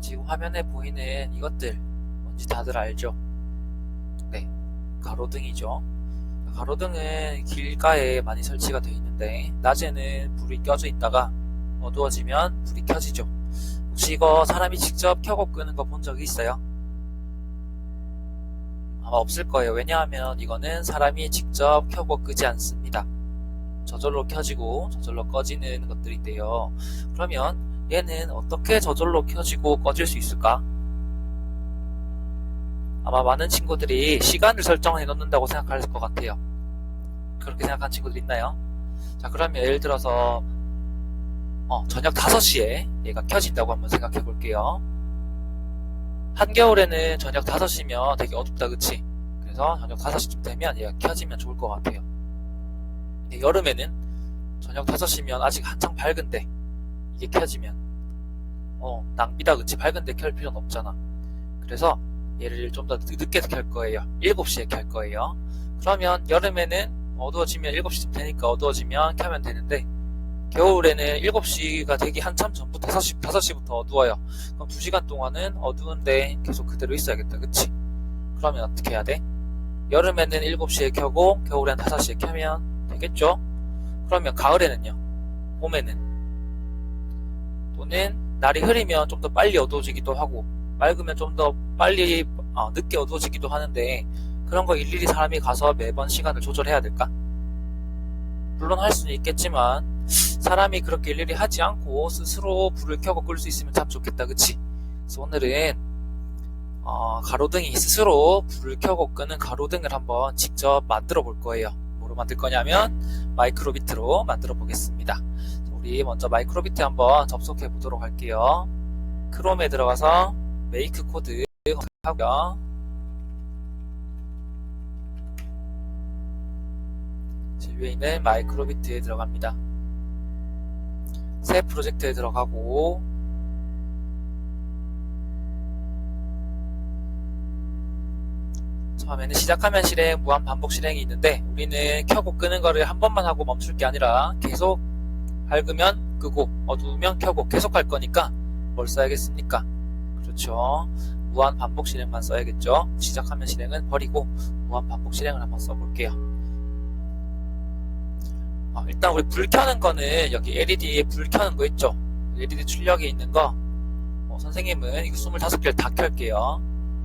지금 화면에 보이는 이것들 뭔지 다들 알죠? 네, 가로등이죠. 가로등은 길가에 많이 설치가 되어 있는데 낮에는 불이 껴져 있다가 어두워지면 불이 켜지죠. 혹시 이거 사람이 직접 켜고 끄는 거 본 적이 있어요? 아마 없을 거예요. 왜냐하면 이거는 사람이 직접 켜고 끄지 않습니다. 저절로 켜지고 저절로 꺼지는 것들인데요. 그러면 얘는 어떻게 저절로 켜지고 꺼질 수 있을까? 아마 많은 친구들이 시간을 설정해 놓는다고 생각할 것 같아요. 그렇게 생각하는 친구들 있나요? 자, 그러면 예를 들어서 어, 저녁 5시에 얘가 켜진다고 한번 생각해 볼게요. 한겨울에는 저녁 5시면 되게 어둡다, 그치? 그래서 저녁 5시쯤 되면 얘가 켜지면 좋을 것 같아요. 여름에는 저녁 5시면 아직 한창 밝은데 이게 켜지면 어, 낭비다, 그치? 밝은데 켤 필요는 없잖아. 그래서 얘를 좀 더 늦게 켤 거예요. 7시에 켤 거예요. 그러면 여름에는 어두워지면 7시쯤 되니까 어두워지면 켜면 되는데 겨울에는 7시가 되기 한참 전부터 5시, 5시부터 어두워요. 그럼 2시간 동안은 어두운데 계속 그대로 있어야겠다. 그치? 그러면 어떻게 해야 돼? 여름에는 7시에 켜고 겨울엔 5시에 켜면 되겠죠? 그러면 가을에는요? 봄에는? 또는 날이 흐리면 좀 더 빨리 어두워지기도 하고 맑으면 좀 더 빨리 어, 늦게 어두워지기도 하는데 그런 거 일일이 사람이 가서 매번 시간을 조절해야 될까? 물론 할 수는 있겠지만 사람이 그렇게 일일이 하지 않고 스스로 불을 켜고 끌 수 있으면 참 좋겠다 그치? 그래서 오늘은 어, 가로등이 스스로 불을 켜고 끄는 가로등을 한번 직접 만들어 볼 거예요 뭐로 만들 거냐면 마이크로비트로 만들어 보겠습니다 우리 먼저 마이크로비트 한번 접속해 보도록 할게요 크롬에 들어가서 메이크 코드 검색하고요 위에 있는 마이크로비트에 들어갑니다. 새 프로젝트에 들어가고 처음에는 시작하면 실행, 무한 반복 실행이 있는데 우리는 켜고 끄는 거를 한 번만 하고 멈출 게 아니라 계속 밝으면 끄고 어두우면 켜고 계속 할 거니까 뭘 써야겠습니까? 그렇죠. 무한 반복 실행만 써야겠죠. 시작하면 실행은 버리고 무한 반복 실행을 한번 써볼게요. 어, 일단 우리 불 켜는 거는 여기 LED에 불 켜는 거 있죠? LED 출력이 있는 거 어, 선생님은 이거 25개를 다 켤게요.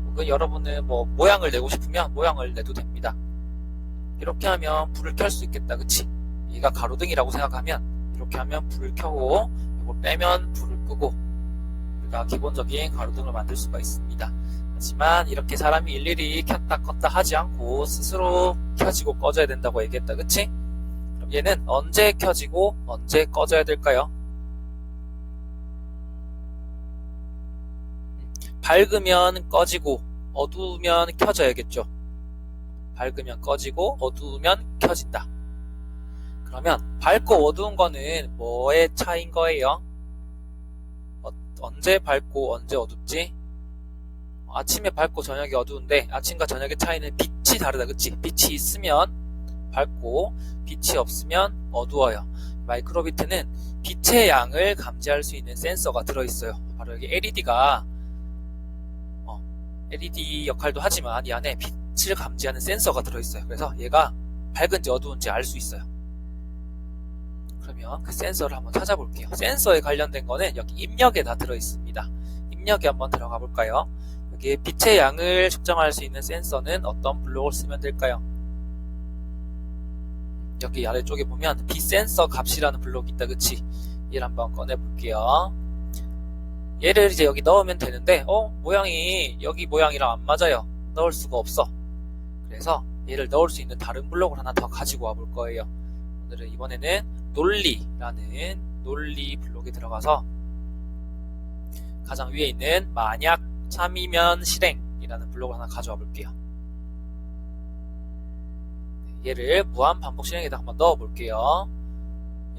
혹은 여러분은 뭐 모양을 내고 싶으면 모양을 내도 됩니다. 이렇게 하면 불을 켤 수 있겠다. 그치? 얘가 가로등이라고 생각하면 이렇게 하면 불을 켜고 이거 빼면 불을 끄고 우리가 기본적인 가로등을 만들 수가 있습니다. 하지만 이렇게 사람이 일일이 켰다 껐다 하지 않고 스스로 켜지고 꺼져야 된다고 얘기했다. 그치? 그럼 얘는 언제 켜지고 언제 꺼져야 될까요? 밝으면 꺼지고 어두우면 켜져야겠죠. 밝으면 꺼지고 어두우면 켜진다. 그러면 밝고 어두운 거는 뭐의 차이인 거예요? 어, 언제 밝고 언제 어둡지? 아침에 밝고 저녁에 어두운데 아침과 저녁의 차이는 빛이 다르다. 그치? 빛이 있으면 밝고 빛이 없으면 어두워요. 마이크로비트는 빛의 양을 감지할 수 있는 센서가 들어있어요. 바로 여기 LED가 어, LED 역할도 하지만 이 안에 빛을 감지하는 센서가 들어있어요. 그래서 얘가 밝은지 어두운지 알 수 있어요. 그러면 그 센서를 한번 찾아볼게요. 센서에 관련된 거는 여기 입력에 다 들어있습니다. 입력에 한번 들어가 볼까요? 여기 빛의 양을 측정할 수 있는 센서는 어떤 블록을 쓰면 될까요? 여기 아래쪽에 보면 빛센서 값이라는 블록이 있다 그치 얘를 한번 꺼내 볼게요 얘를 이제 여기 넣으면 되는데 어 모양이 여기 모양이랑 안 맞아요 넣을 수가 없어 그래서 얘를 넣을 수 있는 다른 블록을 하나 더 가지고 와 볼 거예요 오늘은 이번에는 논리라는 논리 블록에 들어가서 가장 위에 있는 만약 참이면 실행이라는 블록을 하나 가져와 볼게요 얘를 무한 반복 실행에다 한번 넣어 볼게요.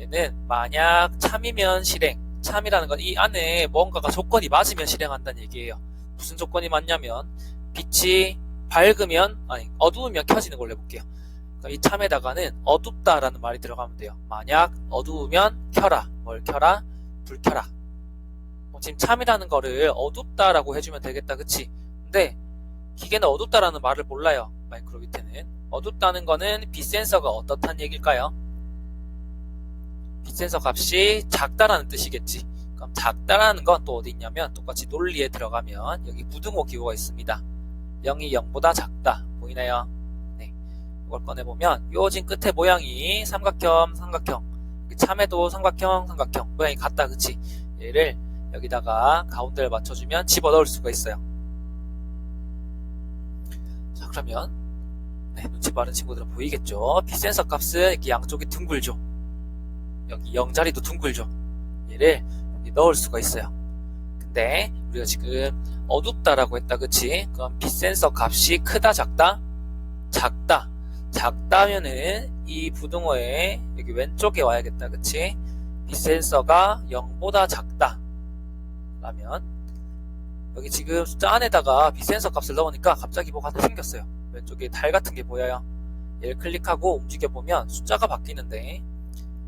얘는 만약 참이면 실행. 참이라는 건 이 안에 뭔가가 조건이 맞으면 실행한다는 얘기예요. 무슨 조건이 맞냐면 빛이 밝으면 아니 어두우면 켜지는 걸로 해볼게요. 그러니까 이 참에다가는 어둡다라는 말이 들어가면 돼요. 만약 어두우면 켜라. 뭘 켜라? 불 켜라. 어, 지금 참이라는 거를 어둡다라고 해주면 되겠다, 그치? 근데 기계는 어둡다라는 말을 몰라요. 마이크로 밑에는 어둡다는 거는 빛 센서가 어떻다는 얘기일까요? 빛 센서 값이 작다라는 뜻이겠지. 그럼 작다라는 건 또 어디 있냐면 똑같이 논리에 들어가면 여기 무등호 기호가 있습니다. 0이 0보다 작다. 보이나요? 네. 이걸 꺼내보면 요진 끝에 모양이 삼각형, 삼각형. 참에도 삼각형, 삼각형. 모양이 같다. 그치? 얘를 여기다가 가운데를 맞춰주면 집어넣을 수가 있어요. 자, 그러면 네, 눈치 빠른 친구들은 보이겠죠? 빛센서 값은 이렇게 양쪽이 둥글죠. 여기 0자리도 둥글죠. 얘를 여기 넣을 수가 있어요. 근데 우리가 지금 어둡다라고 했다, 그치? 그럼 빛센서 값이 크다, 작다? 작다. 작다면은 이 부등호의 여기 왼쪽에 와야겠다, 그치? 빛센서가 0보다 작다. 라면 여기 지금 숫자 안에다가 빛센서 값을 넣으니까 갑자기 뭐가 하나 생겼어요. 왼쪽에 달 같은 게 보여요. 얘를 클릭하고 움직여보면 숫자가 바뀌는데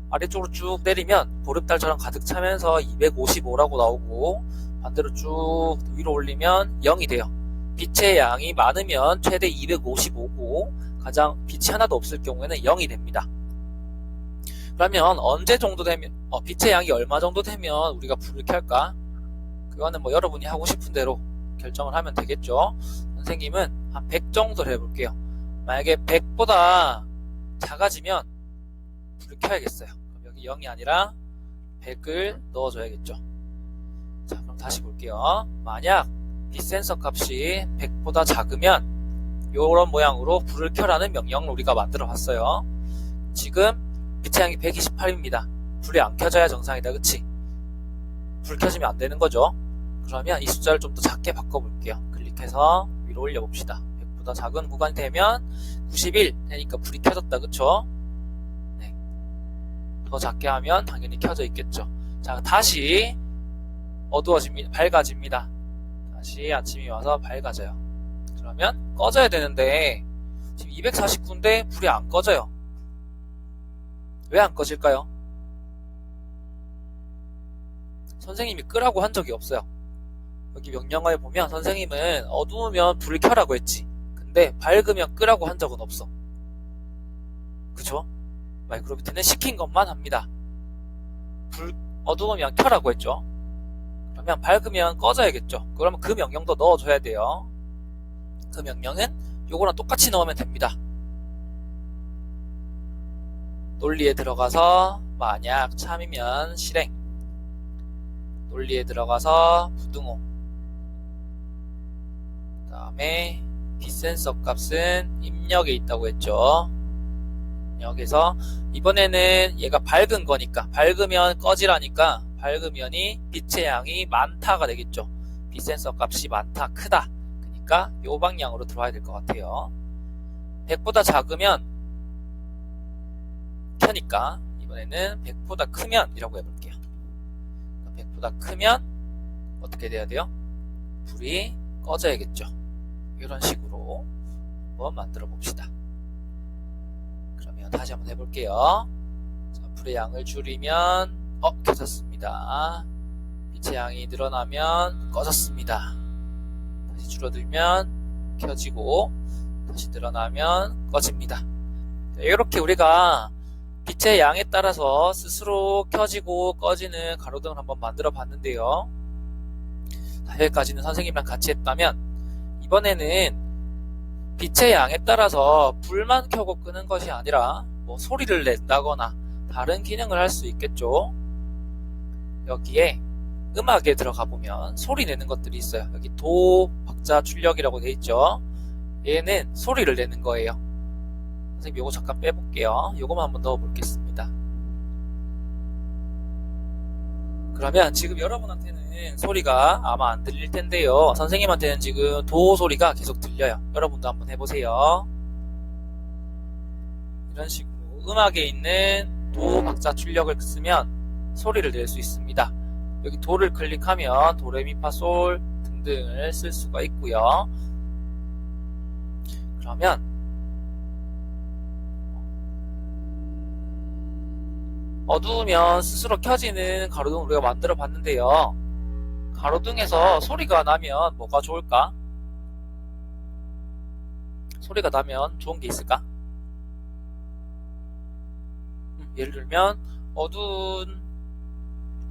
아래쪽으로 쭉 내리면 보름달처럼 가득 차면서 255라고 나오고 반대로 쭉 위로 올리면 0이 돼요. 빛의 양이 많으면 최대 255고 가장 빛이 하나도 없을 경우에는 0이 됩니다. 그러면 언제 정도 되면 어, 빛의 양이 얼마 정도 되면 우리가 불을 켤까? 그거는 뭐 여러분이 하고 싶은 대로 결정을 하면 되겠죠. 선생님은 한 100 정도를 해볼게요. 만약에 100보다 작아지면 불을 켜야겠어요. 그럼 여기 0이 아니라 100을 넣어줘야겠죠. 자, 그럼 다시 볼게요. 만약 빛 센서 값이 100보다 작으면 이런 모양으로 불을 켜라는 명령을 우리가 만들어 봤어요. 지금 빛의 양이 128입니다. 불이 안 켜져야 정상이다. 그치? 불 켜지면 안 되는 거죠. 그러면 이 숫자를 좀 더 작게 바꿔볼게요. 클릭해서 위로 올려봅시다. 100보다 작은 구간이 되면 91 되니까 불이 켜졌다. 그쵸? 네. 더 작게 하면 당연히 켜져 있겠죠. 자, 다시 어두워집니다. 밝아집니다. 다시 아침이 와서 밝아져요. 그러면 꺼져야 되는데 지금 249인데 불이 안 꺼져요. 왜 안 꺼질까요? 선생님이 끄라고 한 적이 없어요. 여기 명령어에 보면 선생님은 어두우면 불을 켜라고 했지. 근데 밝으면 끄라고 한 적은 없어. 그쵸? 마이크로비트는 시킨 것만 합니다. 불 어두우면 켜라고 했죠. 그러면 밝으면 꺼져야겠죠. 그러면 그 명령도 넣어줘야 돼요. 그 명령은 요거랑 똑같이 넣으면 됩니다. 논리에 들어가서 만약 참이면 실행. 논리에 들어가서 부등호. 그 다음에 빛센서 값은 입력에 있다고 했죠. 여기서 이번에는 얘가 밝은 거니까 밝으면 꺼지라니까 밝으면이 빛의 양이 많다가 되겠죠. 빛센서 값이 많다 크다 그러니까 요 방향으로 들어와야 될 것 같아요. 100보다 작으면 켜니까 이번에는 100보다 크면 이라고 해볼게요. 100보다 크면 어떻게 돼야 돼요? 불이 꺼져야겠죠. 이런 식으로 한번 만들어 봅시다. 그러면 다시 한번 해볼게요. 자, 불의 양을 줄이면 어 켜졌습니다. 빛의 양이 늘어나면 꺼졌습니다 다시 줄어들면 켜지고 다시 늘어나면 꺼집니다 이렇게 우리가 빛의 양에 따라서 스스로 켜지고 꺼지는 가로등을 한번 만들어 봤는데요. 여기까지는 선생님이랑 같이 했다면 이번에는 빛의 양에 따라서 불만 켜고 끄는 것이 아니라 뭐 소리를 낸다거나 다른 기능을 할 수 있겠죠. 여기에 음악에 들어가 보면 소리 내는 것들이 있어요. 여기 도 박자 출력이라고 돼 있죠. 얘는 소리를 내는 거예요. 선생님 요거 잠깐 빼볼게요. 요거만 한번 넣어보겠습니다. 그러면 지금 여러분한테는 소리가 아마 안 들릴 텐데요. 선생님한테는 지금 도 소리가 계속 들려요. 여러분도 한번 해보세요. 이런 식으로 음악에 있는 도 박자 출력을 쓰면 소리를 낼 수 있습니다. 여기 도를 클릭하면 도레미파솔 등등을 쓸 수가 있고요. 그러면 어두우면 스스로 켜지는 가로등 우리가 만들어 봤는데요. 가로등에서 소리가 나면 뭐가 좋을까? 소리가 나면 좋은 게 있을까? 음, 예를 들면 어두운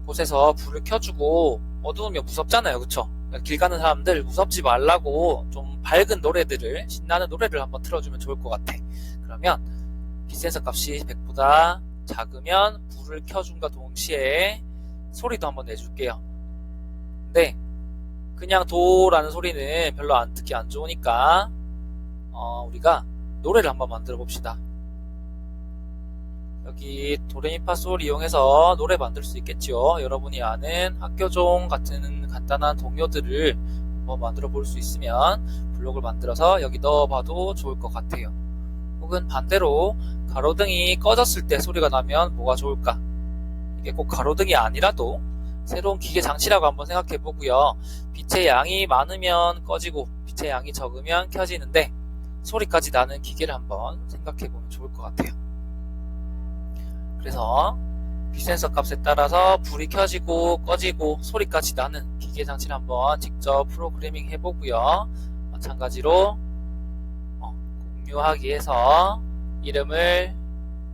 곳에서 불을 켜주고 어두우면 무섭잖아요, 그쵸? 길 가는 사람들 무섭지 말라고 좀 밝은 노래들을 신나는 노래를 한번 틀어주면 좋을 것 같아. 그러면 빛센서 값이 100보다 작으면 불을 켜준과 동시에 소리도 한번 내줄게요. 근데 그냥 도라는 소리는 별로 안 듣기 안 좋으니까 어, 우리가 노래를 한번 만들어 봅시다. 여기 도레미파솔 이용해서 노래 만들 수 있겠지요. 여러분이 아는 학교종 같은 간단한 동요들을 한번 만들어 볼 수 있으면 블록을 만들어서 여기 넣어봐도 좋을 것 같아요. 혹은 반대로 가로등이 꺼졌을 때 소리가 나면 뭐가 좋을까? 이게 꼭 가로등이 아니라도 새로운 기계 장치라고 한번 생각해 보고요. 빛의 양이 많으면 꺼지고 빛의 양이 적으면 켜지는데 소리까지 나는 기계를 한번 생각해 보면 좋을 것 같아요. 그래서 빛센서 값에 따라서 불이 켜지고 꺼지고 소리까지 나는 기계 장치를 한번 직접 프로그래밍 해보고요. 마찬가지로 어, 공유하기 위해서 이름을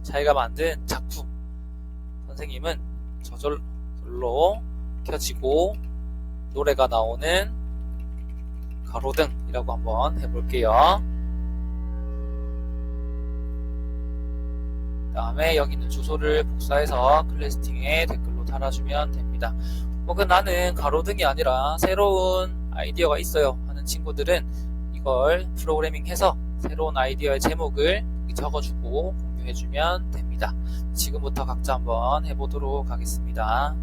자기가 만든 작품 선생님은 저절로 켜지고 노래가 나오는 가로등이라고 한번 해볼게요. 다음에 여기 있는 주소를 복사해서 클래스팅에 댓글로 달아주면 됩니다. 혹은 나는 가로등이 아니라 새로운 아이디어가 있어요 하는 친구들은 이걸 프로그래밍해서 새로운 아이디어의 제목을 적어주고 공유해주면 됩니다. 지금부터 각자 한번 해보도록 하겠습니다.